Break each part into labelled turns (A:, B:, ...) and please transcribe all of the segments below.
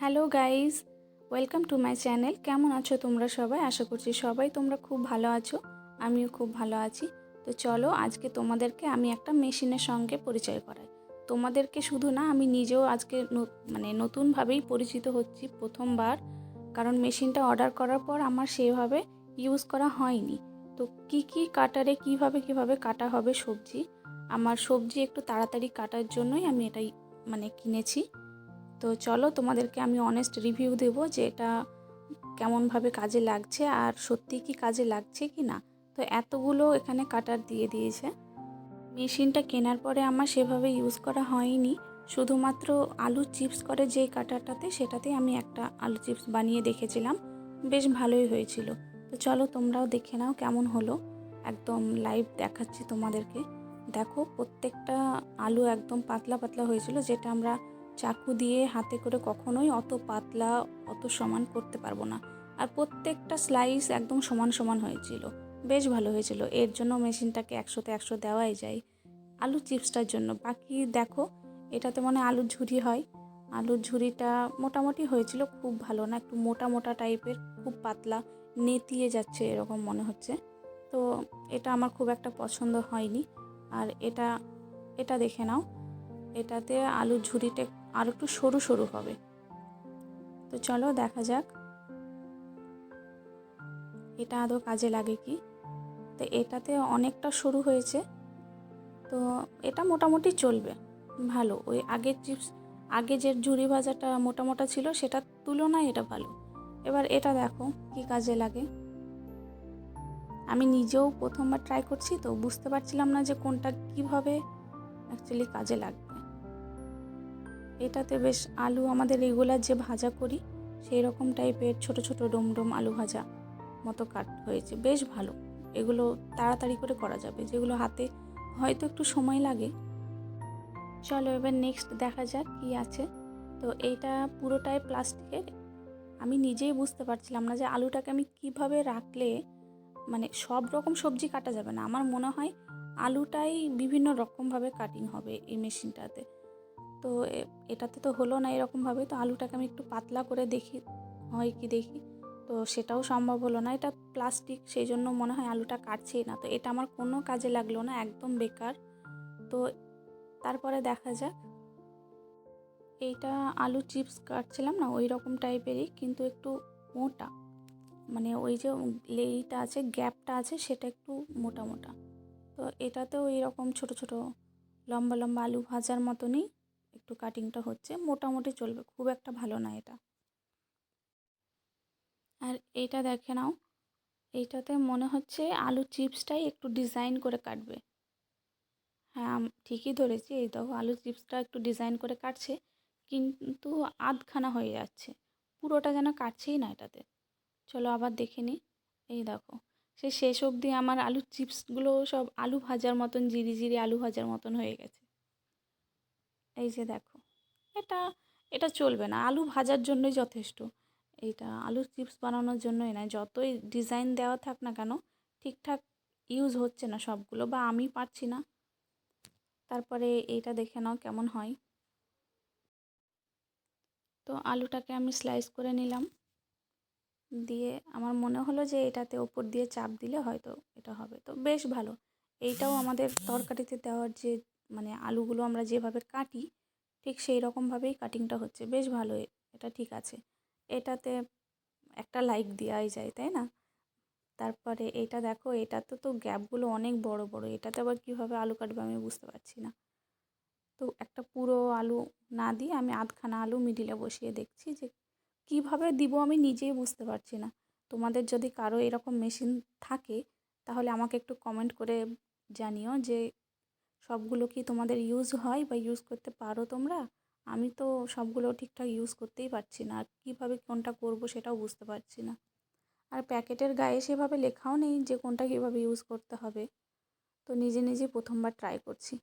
A: Hello guys welcome to my channel. কেমন আছো তোমরা সবাই? আশা করছি সবাই তোমরা খুব ভালো আছো, আমিও খুব ভালো আছি। তো চলো আজকে তোমাদেরকে আমি একটা মেশিনের সঙ্গে পরিচয় করাই। তোমাদেরকে শুধু না, আমি নিজেও আজকে মানে নতুনভাবেই পরিচিত হচ্ছি প্রথমবার। কারণ মেশিনটা অর্ডার করার পর আমার সেভাবে ইউজ করা হয়নি। তো কি কি কাটারে, কীভাবে কীভাবে কাটা হবে সবজি? আমার সবজি একটু তাড়াতাড়ি কাটার জন্যই আমি এটাই মানে কিনেছি। তো চলো তোমাদেরকে আমি অনেস্ট রিভিউ দেবো যে এটা কেমনভাবে কাজে লাগছে আর সত্যি কি কাজে লাগছে কি না। তো এতগুলো এখানে কাটার দিয়ে দিয়েছে। মেশিনটা কেনার পরে আমার সেভাবে ইউজ করা হয়নি। শুধুমাত্র আলু চিপস করে যে কাটারটাতে সেটাতে আমি একটা আলু চিপস বানিয়ে দেখেছিলাম। বেশ ভালোই হয়েছিল। তো চলো তোমরাও দেখে নাও কেমন হলো। একদম লাইভ দেখাচ্ছি তোমাদেরকে। দেখো প্রত্যেকটা আলু একদম পাতলা পাতলা হয়েছিল, যেটা আমরা চাকু দিয়ে হাতে করে কখনোই অত পাতলা, অত সমান করতে পারব না। আর প্রত্যেকটা স্লাইস একদম সমান সমান হয়েছিল। বেশ ভালো হয়েছিল। এর জন্য মেশিনটাকে একশোতে একশো দেওয়াই যায় আলু চিপসটার জন্য। বাকি দেখো, এটাতে মনে আলুর ঝুরি হয়। আলুর ঝুরিটা মোটামুটি হয়েছিল খুব ভালো না, একটু মোটা মোটা টাইপের খুব পাতলা, নেতিয়ে যাচ্ছে এরকম মনে হচ্ছে। তো এটা আমার খুব একটা পছন্দ হয়নি। আর এটা এটা দেখে নাও। এটাতে আলুর ঝুরিটা আর একটু সরু সরু হবে। তো চলো দেখা যাক। এটা আদৌ কাজে লাগে কি? তো এটাতে অনেকটা সরু হয়েছে। তো এটা মোটামুটি চলবে। ভালো। ওই আগের চিপস আগে যে ঝুড়ি ভাজাটা মোটা মোটা ছিল, সেটার তুলনায় এটা ভালো। এবার এটা দেখো কি কাজে লাগে। আমি নিজেও প্রথমবার ট্রাই করছি, তো বুঝতে পারছিলাম না যে কোনটা কীভাবে অ্যাকচুয়ালি কাজে লাগবে। এটাতে বেশ আলু আমাদের রেগুলার যে ভাজা করি, সেই রকম টাইপের ছোট ছোট ডোম ডোম আলু ভাজা মতো কাট হয়েছে। বেশ ভালো। এগুলো তাড়াতাড়ি করে করা যাবে। যেগুলো হাতে হয়তো একটু সময় লাগে। চলো এবার নেক্সট দেখা যাক কি আছে। তো এইটা পুরোটাই প্লাস্টিকের আমি নিজেই বুঝতে পারছিলাম না যে আলুটাকে আমি কীভাবে রাখলে মানে সব রকম সবজি কাটা যাবে না। আমার মনে হয় আলুটাই বিভিন্ন রকমভাবে কাটিং হবে এই মেশিনটাতে তো এটাতে তো হলো না এরকমভাবে। তো আলুটাকে আমি একটু পাতলা করে দেখি, হয় কি দেখি। তো সেটাও সম্ভব হলো না। এটা প্লাস্টিক সেই জন্য মনে হয় আলুটা কাটছেই না। তো এটা আমার কোনো কাজে লাগল না, একদম বেকার। তো তারপরে দেখা যাক। এইটা আলু চিপস কাটছিলাম না, ওই রকম টাইপেরই, কিন্তু একটু মোটা। মানে ওই যে লেইটা আছে, গ্যাপটা আছে, সেটা একটু মোটা মোটা। তো এটাতেও এরকম ছোট ছোট, লম্বা লম্বা আলু ভাজার মতনই একটু কাটিংটা হচ্ছে, মোটামুটি চলবে, খুব একটা ভালো না এটা। আর এইটা দেখে নাও, এইটাতে মনে হচ্ছে আলু চিপসটাই একটু ডিজাইন করে কাটবে। হ্যাঁ ঠিকই ধরেছি, এই দেখো আলু চিপসটা একটু ডিজাইন করে কাটছে, কিন্তু আধখানা হয়ে যাচ্ছে। পুরোটা যেন কাটছেই না এটাতে। চলো আবার দেখে নিই এই দেখো, সে শেষ অবধি আমার আলু চিপসগুলো সব আলু ভাজার মতন, জিরি জিরি আলু ভাজার মতন হয়ে গেছে। এই যে দেখো, এটা এটা চলবে না। আলু ভাজার জন্যই যথেষ্ট। এইটা আলু চিপস বানানোর জন্যই না যতই ডিজাইন দেওয়া থাক না কেন, ঠিকঠাক ইউজ হচ্ছে না সবগুলো বা আমি পারছি না। তারপরে এইটা দেখে নাও কেমন হয়। তো আলুটাকে আমি স্লাইস করে নিলাম। দিয়ে আমার মনে হলো যে এটাতে ওপর দিয়ে চাপ দিলে হয়তো এটা হবে। তো বেশ ভালো। এইটাও আমাদের তরকারিতে দেওয়ার যে মানে আলুগুলো আমরা যেভাবে কাটি, ঠিক সেই রকমভাবেই কাটিংটা হচ্ছে। বেশ ভালো এটা ঠিক আছে। এটাতে একটা লাইক দেওয়াই যায়, তাই না? তারপরে এটা দেখো, এটাতে তো গ্যাপগুলো অনেক বড় বড়, এটাতে আবার কীভাবে আলু কাটবে আমি বুঝতে পারছি না। তো একটা পুরো আলু না দিয়ে আমি আধখানা আলু মিডিলে বসিয়ে দেখছি যে কীভাবে দিব আমি নিজেই বুঝতে পারছি না। তোমাদের যদি কারও এরকম মেশিন থাকে, তাহলে আমাকে একটু কমেন্ট করে জানিও যে সবগুলো কি তোমাদের ইউজ হয় বা ইউজ করতে পারো তোমরা? আমি তো সবগুলো ঠিকঠাক ইউজ করতেই পারছি না। আর কীভাবে কোনটা করব সেটাও বুঝতে পারছি না। আর প্যাকেটের গায়ে সেভাবে লেখাও নেই যে কোনটা কীভাবে ইউজ করতে হবে। তো নিজে নিজে প্রথমবার ট্রাই করছি।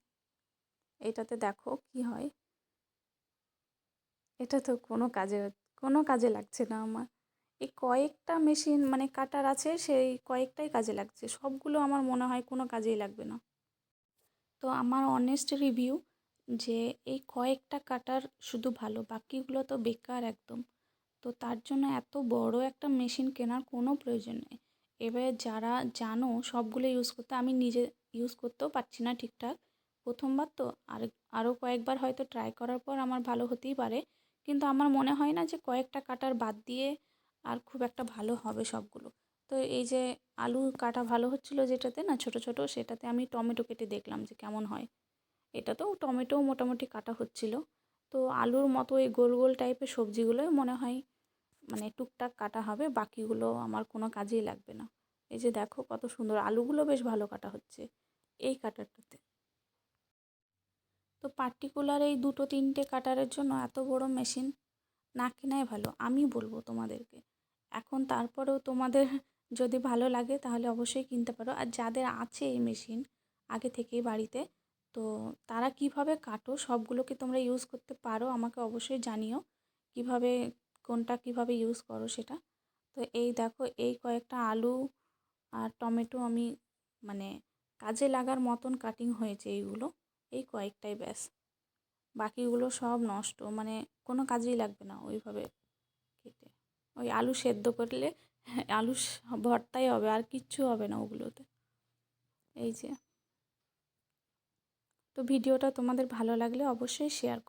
A: এটাতে দেখো কি হয়। এটা তো কোনো কাজে কোনো কাজে লাগছে না আমার। এই কয়েকটা মেশিন মানে কাটার আছে, সেই কয়েকটাই কাজে লাগছে। সবগুলো আমার মনে হয় কোনো কাজেই লাগবে না। তো আমার অনেস্ট রিভিউ যে এই কয়েকটা কাটার শুধু ভালো, বাকিগুলো তো বেকার একদম। তো তার জন্য এত বড় একটা মেশিন কেনার কোনো প্রয়োজন নেই। এবারে যারা জানো সবগুলো ইউজ করতে, আমি নিজে ইউজ করতেও পারছি না ঠিকঠাক। প্রথমবার তো আর আরও কয়েকবার হয়তো ট্রাই করার পর আমার ভালো হতেই পারে। কিন্তু আমার মনে হয় না যে কয়েকটা কাটার বাদ দিয়ে আর খুব একটা ভালো হবে সবগুলো। তো এই যে আলু কাটা ভালো হচ্ছিল যেটাতে না ছোট ছোট, সেটাতে আমি টমেটো কেটে দেখলাম যে কেমন হয়। এটাতেও টমেটোও মোটামুটি কাটা হচ্ছিল। তো আলুর মতো এই গোল গোল টাইপের সবজিগুলোই মনে হয় মানে টুকটাক কাটা হবে, বাকিগুলো আমার কোনো কাজেই লাগবে না। এই যে দেখো কত সুন্দর আলুগুলো বেশ ভালো কাটা হচ্ছে এই কাটারটাতে। তো পার্টিকুলার এই দুটো, তিনটে কাটারের জন্য এত বড় মেশিন না কেনাই ভালো, আমি বলব তোমাদেরকে। এখন তারপরেও তোমাদের যদি ভালো লাগে তাহলে অবশ্যই কিনতে পারো। আর যাদের আছে এই মেশিন আগে থেকেই বাড়িতে, তো তারা কীভাবে কাটো সবগুলোকে তোমরা ইউজ করতে পারো আমাকে অবশ্যই জানিও। কীভাবে, কোনটা কীভাবে ইউজ করো সেটা। তো এই দেখো, এই কয়েকটা আলু আর টমেটো আমি মানে কাজে লাগার মতন কাটিং হয়েছে এইগুলো। এই কয়েকটাই ব্যাস। বাকিগুলো সব নষ্ট। মানে কোনো কাজেই লাগবে না ওইভাবে কেটে। ওই আলু সেদ্ধ করলে আলু ভর্তাই হবে, আর কিচ্ছু হবে না ওগুলোতে। এই যে। তো ভিডিওটা তোমাদের ভালো লাগলে অবশ্যই শেয়ার